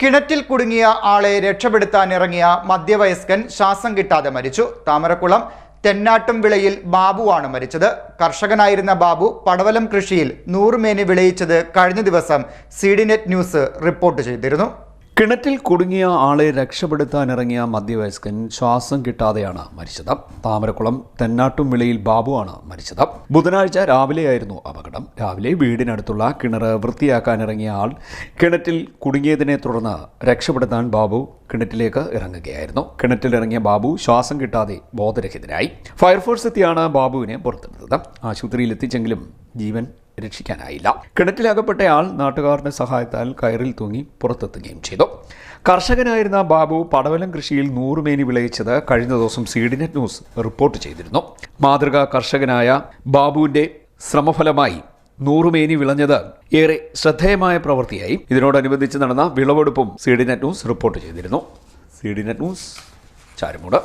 കിണറ്റിൽ കുടുങ്ങിയ ആളെ രക്ഷപ്പെടുത്താൻ ഇറങ്ങിയ മധ്യവയസ്കൻ ശ്വാസം കിട്ടാതെ മരിച്ചു. താമരക്കുളം തെന്നാട്ടും വിളയിൽ ബാബുവാണ് മരിച്ചത്. കർഷകനായിരുന്ന ബാബു പടവലം കൃഷിയിൽ നൂറുമേനി വിളയിച്ചത് കഴിഞ്ഞ ദിവസം സി ന്യൂസ് റിപ്പോർട്ട് ചെയ്തിരുന്നു. കിണറ്റിൽ കുടുങ്ങിയ ആളെ രക്ഷപ്പെടുത്താനിറങ്ങിയ മധ്യവയസ്കൻ ശ്വാസം കിട്ടാതെയാണ് മരിച്ചത്. താമരക്കുളം തെന്നാട്ടും വിളയിൽ ബാബുവാണ് മരിച്ചത്. ബുധനാഴ്ച രാവിലെയായിരുന്നു അപകടം. രാവിലെ വീടിനടുത്തുള്ള കിണർ വൃത്തിയാക്കാനിറങ്ങിയ ആൾ കിണറ്റിൽ കുടുങ്ങിയതിനെ തുടർന്ന് രക്ഷപ്പെടുത്താൻ ബാബു കിണറ്റിലേക്ക് ഇറങ്ങുകയായിരുന്നു. കിണറ്റിൽ ഇറങ്ങിയ ബാബു ശ്വാസം കിട്ടാതെ ബോധരഹിതനായി. ഫയർഫോഴ്സ് എത്തിയാണ് ബാബുവിനെ പുറത്തെടുത്തത്. ആശുപത്രിയിൽ എത്തിച്ചെങ്കിലും ജീവൻ രക്ഷിക്കാനായില്ല. കിണറ്റിലകപ്പെട്ടയാൾ നാട്ടുകാരുടെ സഹായത്താൽ കയറിൽ തൂങ്ങി പുറത്തെത്തുകയും ചെയ്തു. കർഷകനായിരുന്ന ബാബു പടവലം കൃഷിയിൽ നൂറുമേനി വിളയിച്ചത് കഴിഞ്ഞ ദിവസം സീഡിനെറ്റ് ന്യൂസ് റിപ്പോർട്ട് ചെയ്തിരുന്നു. മാതൃകാ കർഷകനായ ബാബുവിന്റെ ശ്രമഫലമായി നൂറുമേനി വിളഞ്ഞത് ഏറെ ശ്രദ്ധേയമായ പ്രവൃത്തിയായി. ഇതിനോടനുബന്ധിച്ച് നടന്ന വിളവെടുപ്പും സീഡിനെറ്റ് ന്യൂസ് റിപ്പോർട്ട് ചെയ്തിരുന്നു. CDnet news Charummoodu.